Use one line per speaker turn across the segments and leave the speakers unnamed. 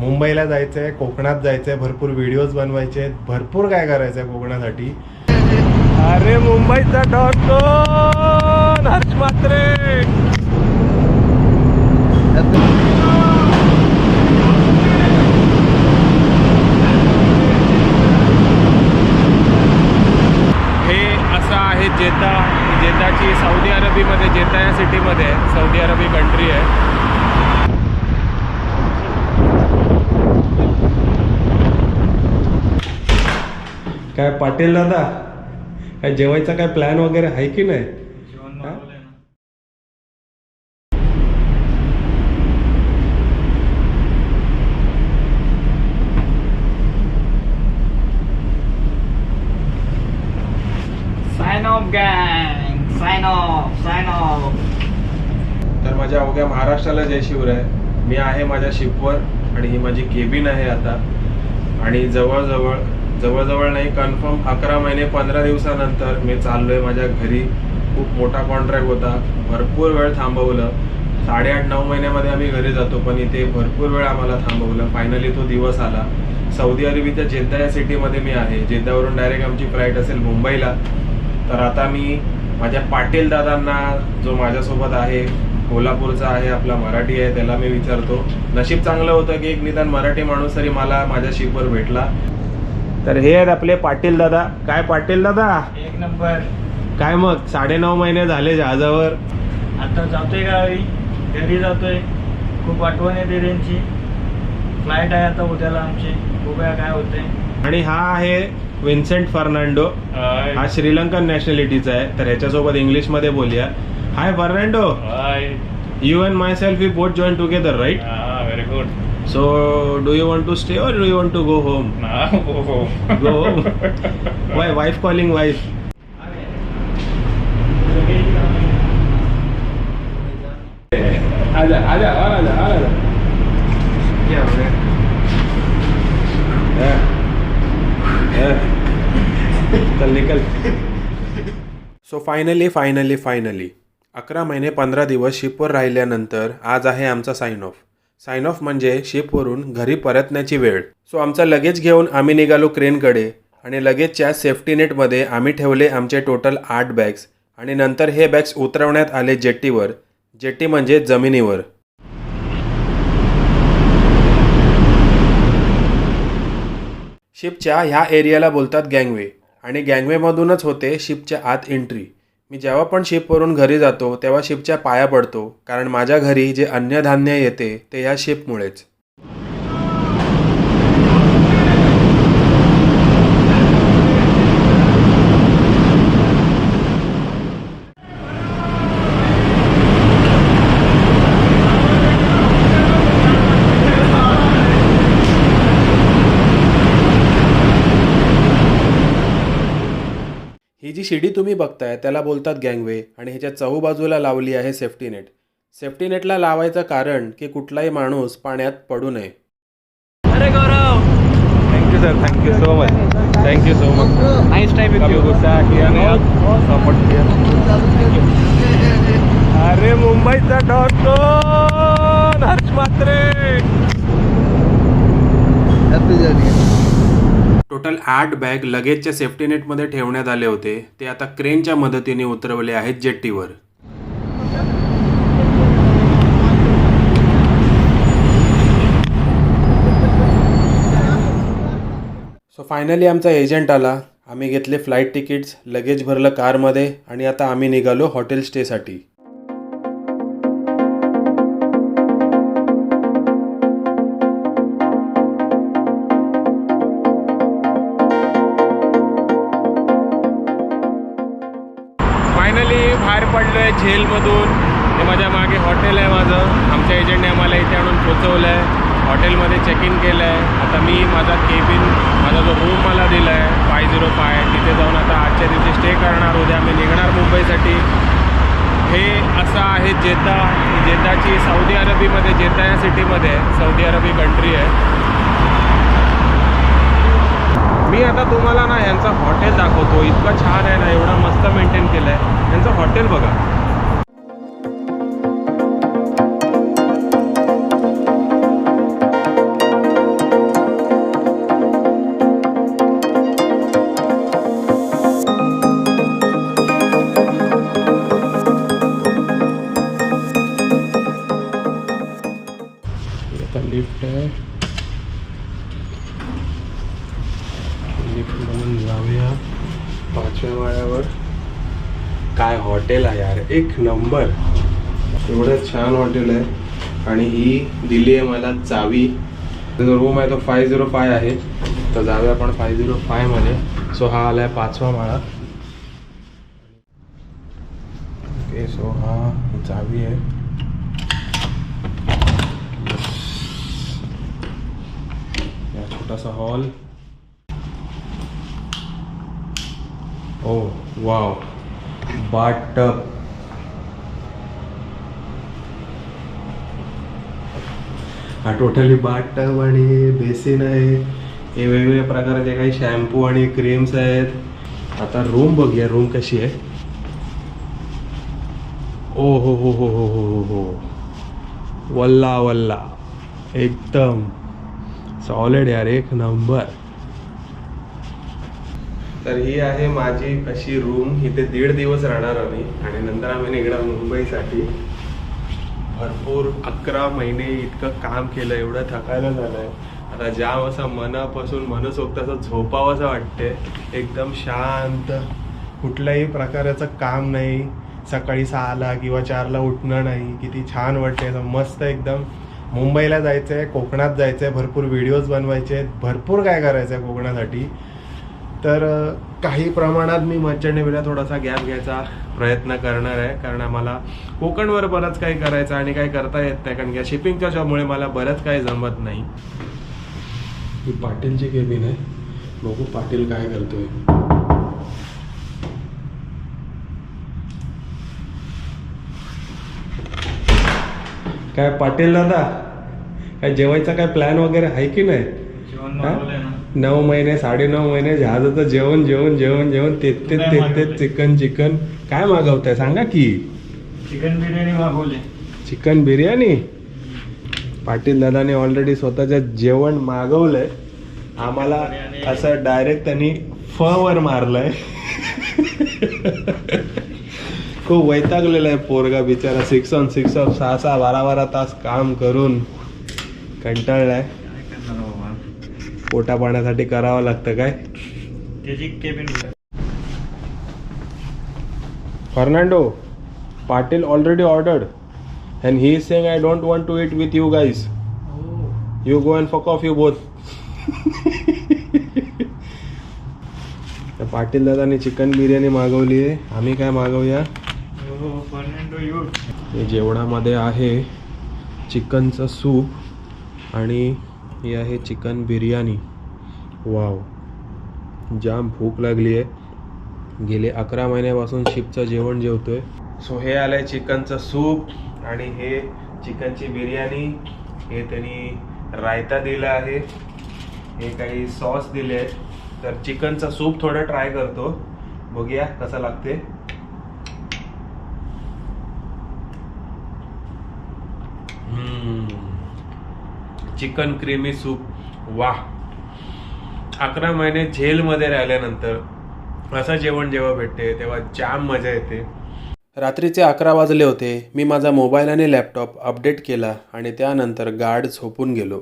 मुंबईला जायचं आहे कोकणात जायचं आहे भरपूर व्हिडिओज बनवायचे आहेत. भरपूर काय करायचं आहे कोकणासाठी? अरे मुंबईचा डॉक्टर हर्ष मात्रे हे असं आहे जेता जेताची सौदी अरबीमध्ये जेता या सिटीमध्ये आहे सौदी अरबी कंट्री आहे. काय पाटील दादा? काय जेवायचा काय प्लॅन वगैरे आहे की नाही?
साइन ऑफ गँग साइन ऑफ साइन ऑफ
तर माझ्या अवघ्या महाराष्ट्राला जय शिवराय. मी आहे माझ्या शिपवर आणि ही माझी केबिन आहे आता. आणि जवळजवळ जवळजवळ नाही कन्फर्म अकरा महिने पंधरा दिवसानंतर मी चाललोय माझ्या घरी. खूप मोठा कॉन्ट्रॅक्ट होता. भरपूर वेळ थांबवलं. साडेआठ नऊ महिन्यामध्ये आम्ही घरी जातो पण इथे भरपूर वेळ आम्हाला थांबवलं. फायनली तो दिवस आला. सौदी अरेबियाच्या जेद्दा या सिटीमध्ये मी आहे. जेद्दावरून डायरेक्ट आमची फ्लाईट असेल मुंबईला. तर आता मी माझ्या पाटील दादांना जो माझ्यासोबत आहे कोल्हापूरचा आहे आपला मराठी आहे त्याला मी विचारतो. नशीब चांगलं होतं की एक निदान मराठी माणूस तरी मला माझ्या शिपवर भेटला. तर हे आहेत आपले पाटील दादा. काय पाटील दादा?
एक नंबर.
काय मग? साडे नऊ महिने झाले जहाजावर.
आता जातोय गावी. घरी जातोय. खूप आठवण येते त्यांची. फ्लाईट आहे आता उद्याला आमची. बघूया काय होते
आणि हा आहे विन्सेंट फर्नांडो. हा श्रीलंकन नॅशनॅलिटीचा आहे. तर ह्याच्यासोबत इंग्लिशमध्ये बोलूया. Hi Fernando. You and myself we both join together right
very good
so do you want to stay और do you want to go home Go home. Why wife calling wife आजा आजा और आजा और आजा चल निकल सो फायनली फायनली फायनली अकरा महिने पंधरा दिवस शिपवर राहिल्यानंतर आज आहे आमचा साइन ऑफ साइन ऑफ म्हणजे शिपवरून घरी परतण्याची वेळ. सो आमचा लगेज घेऊन आम्ही निघालो क्रेनकडे आणि लगेचच्या सेफ्टी नेटमध्ये आम्ही ठेवले आमचे टोटल आठ बॅग्स आणि नंतर हे बॅग्स उतरवण्यात आले जेट्टीवर जेट्टी म्हणजे जमिनीवर. शिपच्या ह्या एरियाला बोलतात गँगवे आणि गँगवेमधूनच होते शिपच्या आत एंट्री मी जेव्हा पण शिपवरून घरी जातो तेव्हा शिपच्या पाया पडतो कारण माझ्या घरी जे अन्नधान्य येते ते या शिपमुळेच जी शिडी तुम्ही बघताय त्याला बोलतात गँगवे आणि ह्याच्या चहूबाजूला लावली आहे सेफ्टी नेट. सेफ्टी नेटला लावायचं कारण की कुठलाही माणूस पाण्यात पडू नये.
अरे Gaurav!
Thank you sir thank you so much thank you so much
nice time
अरे मुंबईचा डॉट हर्ष मात्रे! टोटल आठ बॅग लगेजच्या सेफ्टी नेटमध्ये ठेवण्यात आले होते. ते आता क्रेनच्या मदतीने उतरवले आहेत जेट्टीवर. सो फायनली आमचा एजंट आला. आम्ही घेतले फ्लाईट तिकीट्स लगेज भरलं कारमध्ये आणि आता आम्ही निघालो हॉटेल स्टेसाठी बाहेर पडलो आहे झेलमधून हे माझ्या मागे हॉटेल आहे माझं. आमच्या एजंटने आम्हाला इथे आणून पोचवलं आहे हॉटेलमध्ये चेक इन केलं आहे आता मी माझा केबिन माझा जो रूम मला दिला आहे फाय झिरो फाय तिथे जाऊन आता आजच्या दिवशी स्टे करणार. उद्या आम्ही निघणार मुंबईसाठी. हे असं आहे जेता जेताची सौदी अरबीमध्ये जेता या सिटीमध्ये आहे सौदी अरबी कंट्री आहे. मी आता तुम्हाला ना यांचा हॉटेल दाखवतो. इतकं छान आहे ना एवढं मस्त मेंटेन केलंय. यांचं हॉटेल बघा. लिफ्ट है हॉटेल आहे यार. एक नंबर. एवढं छान हॉटेल आहे. आणि ही दिली आहे मला चावी. जो रूम आहे तो फाय झिरो फाय आहे. तर जाऊया आपण फाय झिरो फायमध्ये सो हा आला आहे पाचवा माळा. ओके सो हा चावी आहे. या छोटासा hall oh wow bath tub uh, हा टोटली बाट टब आणि बेसिन आहे. हे वेगवेगळ्या प्रकारचे काही शॅम्पू आणि क्रीम्स आहेत. आता रूम बघूया रूम कशी आहे. ओ हो हो हो हो हो हो हो. वल्ला वल्ला. एकदम सॉलिड यार एक नंबर तर ही आहे माझी अशी रूम इथे दीड दिवस राहणार आम्ही आणि नंतर आम्ही निघणार मुंबईसाठी. भरपूर अकरा महिने इतकं काम केलं एवढं थकायला झालंय. आता जाम असं मनापासून मनसोक्त असं झोपावंसं वाटते एकदम शांत. कुठल्याही प्रकारचं काम नाही. सकाळी सहाला किंवा चारला उठणं नाही. किती छान वाटते असं मस्त एकदम. मुंबईला जायचं आहे कोकणात जायचं आहे भरपूर व्हिडिओज बनवायचे आहेत भरपूर काय करायचं आहे कोकणासाठी. तर काही प्रमाणात मी मच्छर नेवीला थोडासा गॅप घ्यायचा प्रयत्न करणार आहे. कारण आम्हाला कोकणवर बरंच काही करायचं आणि काही करता येत नाही. कारण की शिपिंगच्या जॉबमुळे मला बरंच काही जमत नाही. ही पाटीलची केबिन आहे. बघू पाटील काय करतोय. काय पाटील दादा काय जेवायचा काय प्लॅन वगैरे आहे की नाही? नऊ महिने साडे नऊ महिने जहाजाचं जेवण जेवण जेवण जेवण तेच तेच चिकन चिकन. काय मागवताय? सांगा की.
चिकन बिर्याणी मागवले.
चिकन बिर्याणी? पाटील दादाने ऑलरेडी स्वतःच्या जेवण मागवलंय. आम्हाला. असं डायरेक्ट त्यांनी फ वर मारलंय. खूप वैतागलेला आहे पोरगा बिचारा. सिक्स ऑन सिक्स ऑफ सहा सहा बारा बारा तास काम करून कंटाळलाय. पोटा पाण्यासाठी करावं लागतं काय? Fernando Patil already ordered and he is saying I don't want to eat with you guys you go and fuck off you both Patil दादाने चिकन बिर्याणी मागवली आहे. आम्ही काय मागवूया?
फर्नांडो यू
हे जेवणामध्ये आहे चिकनचं सूप आणि ही आहे चिकन बिर्याणी. वाव. जाम भूक लागली आहे. गेले अकरा महिन्यापासून शिपचं जेवण जेवतोय. सो हे आलंय चिकनचं सूप आणि हे चिकनची बिर्याणी. हे त्यांनी रायता दिला आहे. हे काही सॉस दिले आहेत. तर चिकनचं सूप थोडं ट्राय करतो. बघूया कसं लागते चिकन क्रीमी सूप वा अकरा महिने झेलमध्ये राहिल्यानंतर असं जेवण जेव्हा भेटते तेव्हा जाम मजा येते. रात्रीचे अकरा वाजले होते. मी माझा मोबाईल आणि लॅपटॉप अपडेट केला आणि त्यानंतर गार्ड झोपून गेलो.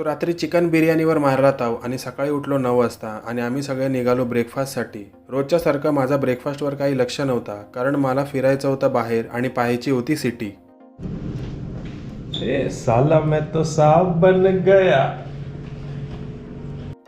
सो रात्री चिकन बिर्याणीवर मारला ताव आणि सकाळी उठलो नऊ वाजता आणि आम्ही सगळे निघालो ब्रेकफास्टसाठी रोजच्यासारखं माझा ब्रेकफास्टवर काही लक्ष नव्हता कारण मला फिरायचं होतं बाहेर आणि पाहायची होती सिटी ए साला मैं तो साफ बन गया.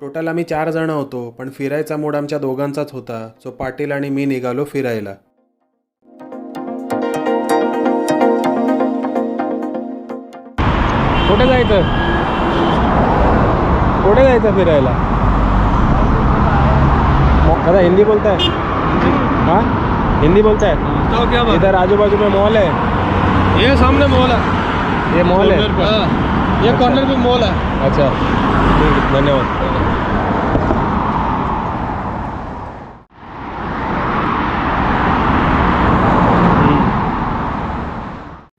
टोटल आम्ही चार जण होतो पण फिरायचा मूड आमच्या दोघांचाच होता सो पाटील आणि मी निघालो फिरायला. कुठे जायचं? कुठे जायचं फिरायला? दादा हिंदी बोलताय? हाँ? हिंदी बोलता है
तो क्या
इधर आजू बाजू में मॉल है
ये सामने मॉल है।
ये मॉल है
ये
अच्छा।
कॉर्नर पे मॉल है।
अच्छा। ठीक है, धन्यवाद।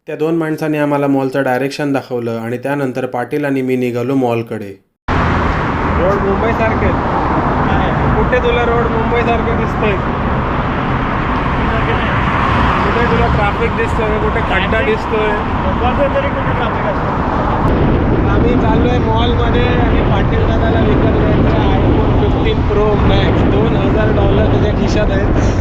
त्या दोन माणसांनी आम्हाला मॉलचं डायरेक्शन दाखवलं आणि त्यानंतर पाटील आणि मी निघालो मॉलकडे. रोड मुंबईसारखे कुठे तुला रोड मुंबईसारखं दिसतोय? कुठे तुला ट्रॅफिक दिसतोय? कुठे खड्डा दिसतोय?
तरी कुठे
आम्ही चाललोय आहे मॉलमध्ये आणि पाटील दादाला विकत घ्यायचं आयफोन फिफ्टीन प्रो मॅक्स दोन हजार डॉलर त्याच्या खिशात आहेत.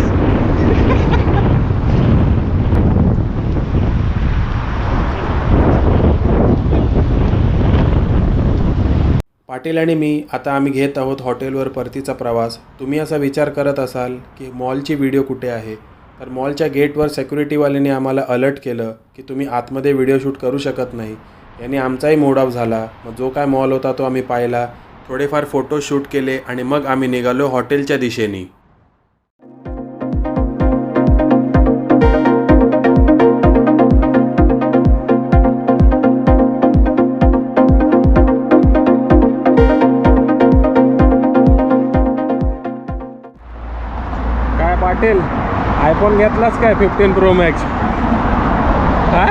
पाटील आणि मी आता आम्ही घेत आहोत हॉटेलवर परतीचा प्रवास. तुम्ही असा विचार करत असाल की मॉलची व्हिडिओ कुठे आहे? तर मॉलच्या गेटवर सेक्युरिटीवाल्याने आम्हाला अलर्ट केलं की तुम्ही आतमध्ये व्हिडिओ शूट करू शकत नाही. याने आमचाही मूड ऑफ झाला. मग जो काय मॉल होता तो आम्ही पाहिला. थोडेफार फोटो शूट केले आणि मग आम्ही निघालो हॉटेलच्या दिशेने. पाटील आयफोन घेतलास काय? फिफ्टीन प्रो मॅक्स हा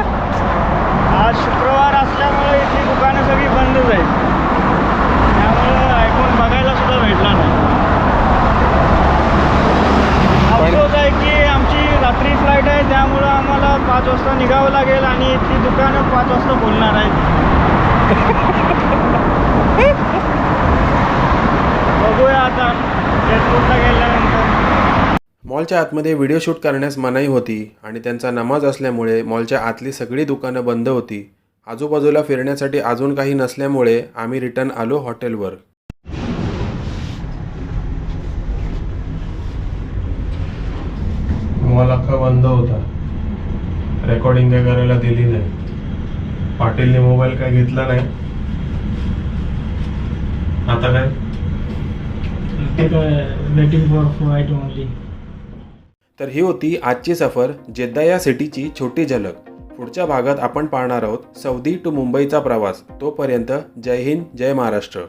आज शुक्रवार असल्यामुळे इथली दुकानं सगळी बंदच आहेत त्यामुळं आयफोन बघायला सुद्धा भेटला नाही अफसोस आहे की आमची रात्री फ्लाईट आहे त्यामुळं आम्हाला पाच वाजता निघावं लागेल आणि इथली दुकानं पाच वाजता बोलणार आहेत बघूया आता जयपूरला गेल्यानंतर
मॉलच्या आतमध्ये व्हिडिओ शूट करण्यास मनाई होती आणि त्यांचा नमाज असल्यामुळे मॉलच्या आतली सगळी दुकानं बंद होती. आजूबाजूला फिरण्यासाठी अजून काही नसल्यामुळे आम्ही रिटर्न आलो हॉटेलवर. मॉल अख्खा बंद होता. रेकॉर्डिंग काय करायला दिली नाही. पाटीलने मोबाईल काय घेतला नाही. आता काय?
वेटिंग फॉर फ्लाईट ओनली
तर ही होती आजची सफर जेद्दा या सिटीची छोटी झलक. पुढच्या भागात आपण पाहणार आहोत सौदी टू मुंबईचा प्रवास. तोपर्यंत जय हिंद जय महाराष्ट्र.